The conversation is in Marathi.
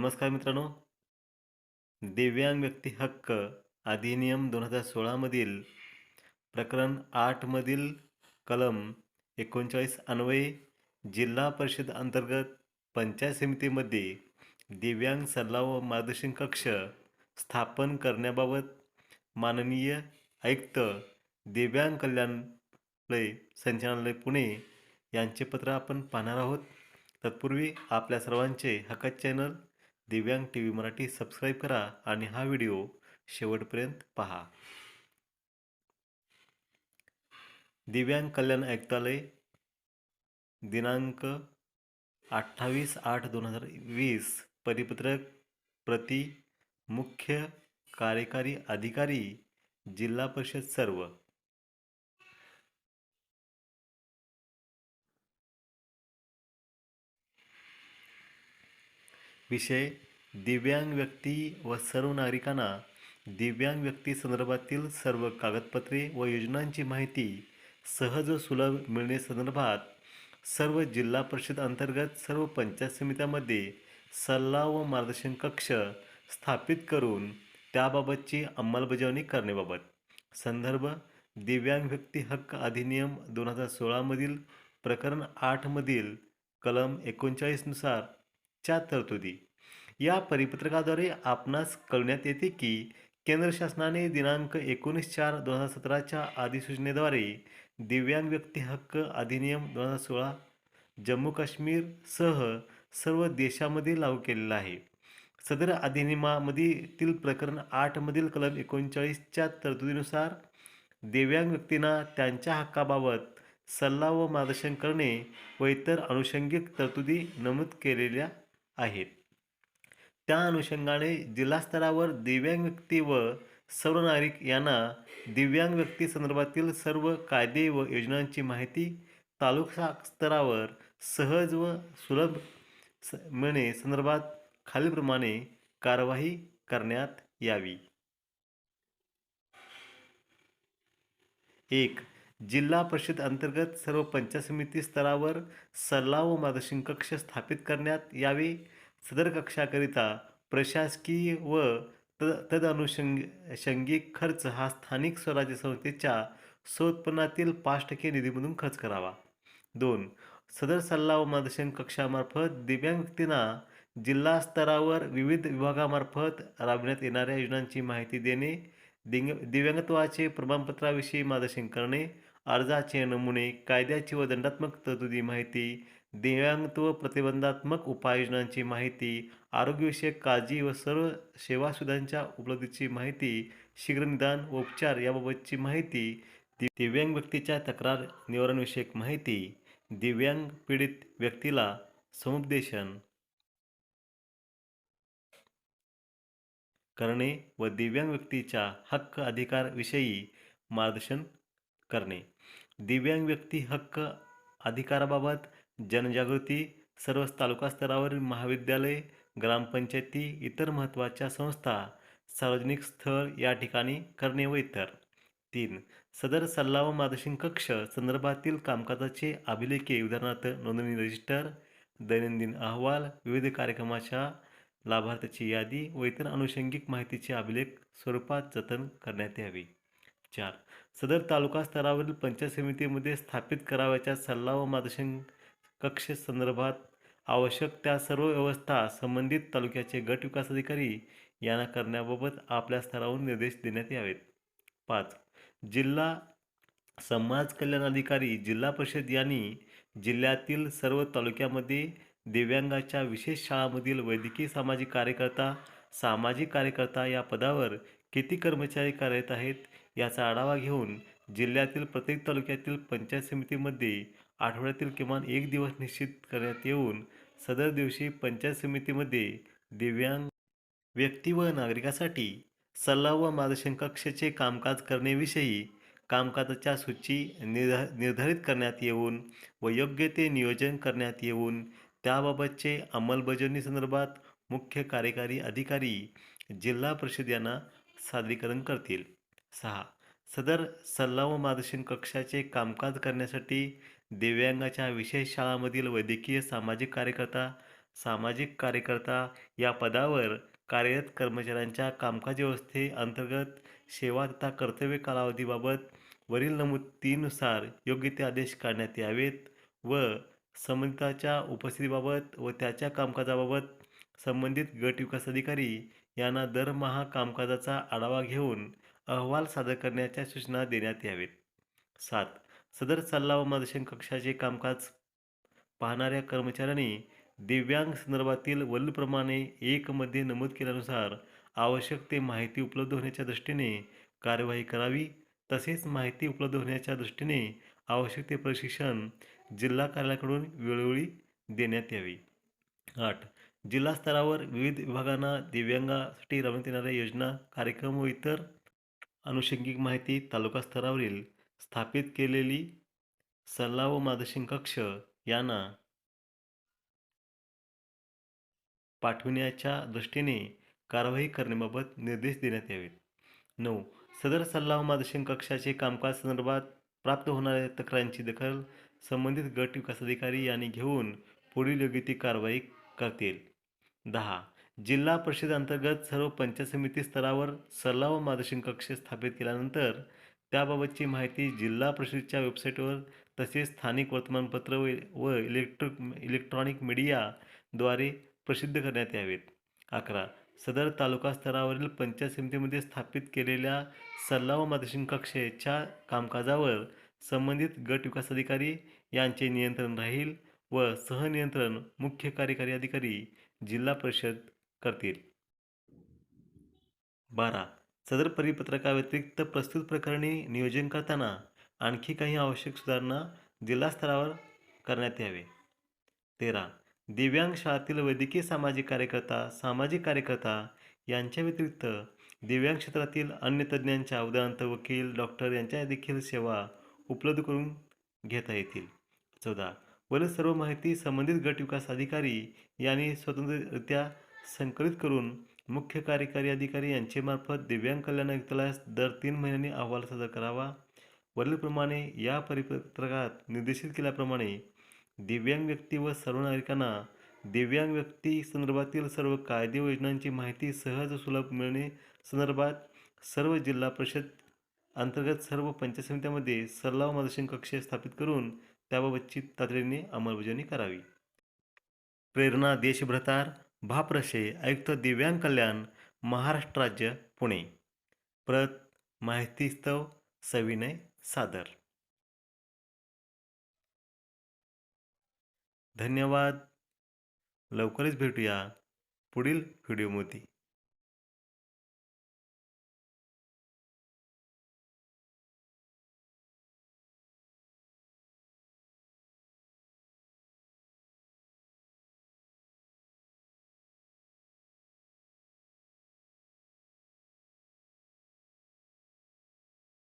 नमस्कार मित्रांनो. दिव्यांग व्यक्ती हक्क अधिनियम दोन हजार सोळामधील प्रकरण आठमधील कलम एकोणचाळीस अन्वये जिल्हा परिषद अंतर्गत पंचायत समितीमध्ये दिव्यांग सल्ला व मार्गदर्शन कक्ष स्थापन करण्याबाबत माननीय आयुक्त दिव्यांग कल्याणालय संचालनालय पुणे यांचे पत्र आपण पाहणार आहोत. तत्पूर्वी आपल्या सर्वांचे हक्क चॅनल दिव्यांग टी व्ही मराठी सबस्क्राईब करा आणि हा व्हिडिओ शेवटपर्यंत पहा. दिव्यांग कल्याण आयुक्तालय दिनांक अठ्ठावीस आठ दोन हजार वीस परिपत्रक प्रति मुख्य कार्यकारी अधिकारी जिल्हा परिषद सर्व विषय दिव्यांग व्यक्ती व सर्व नागरिकांना दिव्यांग व्यक्ती संदर्भातील सर्व कागदपत्रे व योजनांची माहिती सहज व सुलभ मिळणे संदर्भात सर्व जिल्हा परिषद अंतर्गत सर्व पंचायत समित्यामध्ये सल्ला व मार्गदर्शन कक्ष स्थापित करून त्याबाबतची अंमलबजावणी करण्याबाबत. संदर्भ दिव्यांग व्यक्ती हक्क अधिनियम दोन हजार सोळामधील प्रकरण आठमधील कलम एकोणचाळीसनुसार च्या तरतुदी. या परिपत्रकाद्वारे आपणास कळण्यात येते की केंद्र शासनाने दिनांक एकोणीस चार दोन हजार सतराच्या अधिसूचनेद्वारे दिव्यांग व्यक्ती हक्क अधिनियम दोन हजार सोळा जम्मू काश्मीरसह सर्व देशामध्ये लागू केलेला आहे. सदर अधिनियमामधील प्रकरण आठमधील कलम एकोणचाळीसच्या तरतुदीनुसार दिव्यांग व्यक्तींना त्यांच्या हक्काबाबत सल्ला व मार्गदर्शन करणे व इतर अनुषंगिक तरतुदी नमूद केलेल्या आहेत. त्या अनुषंगाने जिल्हास्तरावर दिव्यांग व्यक्ती व सर्व नागरिक यांना दिव्यांग व्यक्ती संदर्भातील सर्व कायदे व योजनांची माहिती तालुका स्तरावर सहज व सुलभ स मिळणे संदर्भात खालीलप्रमाणे कारवाई करण्यात यावी. एक जिल्हा परिषद अंतर्गत सर्व पंचायत समिती स्तरावर सल्ला व मार्गदर्शन कक्ष स्थापित करण्यात यावे. सदर कक्षाकरिता प्रशासकीय व तद तदनुषंगिक खर्च हा स्थानिक स्वराज्य संस्थेच्या स्वउत्पन्नातील पाच टक्के निधीमधून खर्च करावा. दोन सदर सल्ला व मार्गदर्शन कक्षामार्फत दिव्यांग व्यक्तींना जिल्हा स्तरावर विविध विभागामार्फत राबविण्यात येणाऱ्या योजनांची माहिती देणे दिंग दिव्यांगत्वाचे प्रमाणपत्राविषयी मार्गदर्शन करणे अर्जाचे नमुने कायद्याची व दंडात्मक तरतुदी माहिती दिव्यांगत्व प्रतिबंधात्मक उपाययोजनांची माहिती आरोग्यविषयक काळजी व सर्व सेवा सुविधांच्या उपलब्धीची माहिती शीघ्र निदान व उपचार याबाबतची माहिती दिव्यांग व्यक्तीच्या तक्रार निवारणविषयक माहिती दिव्यांग पीडित व्यक्तीला समुपदेशन. करणे व दिव्यांग व्यक्तीच्या हक्क अधिकारविषयी मार्गदर्शन करणे. दिव्यांग व्यक्ती हक्क अधिकाराबाबत जनजागृती सर्व तालुका स्तरावरील महाविद्यालय ग्रामपंचायती इतर महत्त्वाच्या संस्था सार्वजनिक स्थळ या ठिकाणी करणे व इतर. तीन सदर सल्ला व मार्गदर्शन कक्ष संदर्भातील कामकाजाचे अभिलेखे उदाहरणार्थ नोंदणी रजिस्टर दैनंदिन अहवाल विविध कार्यक्रमाच्या लाभार्थ्याची यादी व इतर अनुषंगिक माहितीचे अभिलेख स्वरूपात जतन करण्यात यावे. चार. सदर तालुका स्तरावरील पंचायत समितीमध्ये स्थापित करावयाच्या सल्ला व मार्गदर्शन कक्ष संदर्भात आवश्यक त्या सर्व व्यवस्था संबंधित तालुक्याचे गट विकास अधिकारी यांना करण्याबाबत आपल्या स्तरावरून निर्देश देण्यात यावेत. पाच. जिल्हा समाज कल्याण अधिकारी जिल्हा परिषद यांनी जिल्ह्यातील सर्व तालुक्यामध्ये दिव्यांगाच्या विशेष शाळांमधील वैद्यकीय सामाजिक कार्यकर्ता सामाजिक कार्यकर्ता या पदावर किती कर्मचारी कार्यरत आहेत याचा आढावा घेऊन जिल्ह्यातील प्रत्येक तालुक्यातील पंचायत समितीमध्ये आठवड्यातील किमान एक दिवस निश्चित करण्यात येऊन सदर दिवशी पंचायत समितीमध्ये दिव्यांग व्यक्ती व नागरिकासाठी सल्ला व मार्गदर्शन कक्षाचे कामकाज करण्याविषयी कामकाजाच्या सूची निर्धा निर्धारित करण्यात येऊन व योग्य ते नियोजन करण्यात येऊन त्याबाबतचे अंमलबजावणी संदर्भात मुख्य कार्यकारी अधिकारी जिल्हा परिषद यांना सादरीकरण करतील. सहा. सदर सल्ला व मार्गदर्शन कक्षाचे कामकाज करण्यासाठी दिव्यांगाच्या विशेष शाळांमधील वैद्यकीय सामाजिक कार्यकर्ता सामाजिक कार्यकर्ता या पदावर कार्यरत कर्मचाऱ्यांच्या कामकाज व्यवस्थेअंतर्गत सेवा तथा कर्तव्य कालावधीबाबत वरील नमूद तीननुसार योग्य ते आदेश काढण्यात यावेत व संबंधिताच्या उपस्थितीबाबत व त्याच्या कामकाजाबाबत संबंधित गट विकास अधिकारी यांना दरमहा कामकाजाचा आढावा घेऊन अहवाल सादर करण्याच्या सूचना देण्यात यावेत. सात. सदर सल्ला व मार्गदर्शन कक्षाचे कामकाज पाहणाऱ्या कर्मचाऱ्यांनी दिव्यांग संदर्भातील वरीलप्रमाणे एकमध्ये नमूद केल्यानुसार आवश्यक ते माहिती उपलब्ध होण्याच्या दृष्टीने कार्यवाही करावी. तसेच माहिती उपलब्ध होण्याच्या दृष्टीने आवश्यक ते प्रशिक्षण जिल्हा कार्यालयाकडून वेळोवेळी देण्यात यावी. आठ. जिल्हा स्तरावर विविध विभागांना दिव्यांगासाठी राबवण्यात येणाऱ्या योजना कार्यक्रम व इतर अनुषंगिक माहिती तालुका स्तरावरील स्थापित केलेली सल्ला व मार्गदर्शन कक्ष यांना पाठविण्याच्या दृष्टीने कारवाई करण्याबाबत निर्देश देण्यात यावेत. नऊ. सदर सल्ला व मार्गदर्शन कक्षाचे कामकाज संदर्भात प्राप्त होणाऱ्या तक्रारींची दखल संबंधित गट विकास अधिकारी यांनी घेऊन पुढील योग्य ती कारवाई करतील. दहा. जिल्हा परिषद अंतर्गत सर्व पंचायत समिती स्तरावर सल्ला व मार्गदर्शन कक्ष स्थापित केल्यानंतर त्याबाबतची माहिती जिल्हा परिषदेच्या वेबसाईटवर तसेच स्थानिक वर्तमानपत्र व व इलेक्ट्रिक इलेक्ट्रॉनिक मीडियाद्वारे प्रसिद्ध करण्यात यावेत. अकरा. सदर तालुका स्तरावरील पंचायत समितीमध्ये स्थापित केलेल्या सल्ला व मार्गदर्शन कक्षेच्या कामकाजावर संबंधित गट विकास अधिकारी यांचे नियंत्रण राहील व सहनियंत्रण मुख्य कार्यकारी अधिकारी जिल्हा परिषद करतील. बारा. सदर परिपत्रकाव्यतिरिक्त प्रस्तुत प्रकरणी नियोजन करताना आणखी काही आवश्यक सुधारणा जिल्हा स्तरावर करण्यात यावे. तेरा. दिव्यांग शाळातील वैद्यकीय सामाजिक कार्यकर्ता सामाजिक कार्यकर्ता यांच्या व्यतिरिक्त दिव्यांग क्षेत्रातील अन्य तज्ज्ञांच्या उदाहरणार्थ वकील डॉक्टर यांच्या देखील सेवा उपलब्ध करून घेता येतील. चौदा. वरील सर्व माहिती संबंधित गट विकास अधिकारी यांनी स्वतंत्ररित्या संकलित करून मुख्य कार्यकारी अधिकारी यांचेमार्फत दिव्यांग कल्याण आयुक्तालयास दर तीन महिन्यांनी अहवाल सादर करावा. वरीलप्रमाणे या परिपत्रकात निर्देशित केल्याप्रमाणे दिव्यांग व्यक्ती व सर्व नागरिकांना दिव्यांग व्यक्ती संदर्भातील सर्व कायदे व योजनांची माहिती सहज सुलभ मिळणे संदर्भात सर्व जिल्हा परिषद अंतर्गत सर्व पंचायत समित्यांमध्ये सल्ला मार्गदर्शन कक्ष स्थापित करून त्याबाबतची तातडीने अंमलबजावणी करावी. प्रेरणा देशभ्रतार भाप्रसे आयुक्त दिव्यांग कल्याण महाराष्ट्र राज्य पुणे. प्रत माहितीस्तव सविनय सादर. धन्यवाद. लवकरच भेटूया पुढील व्हिडिओमध्ये.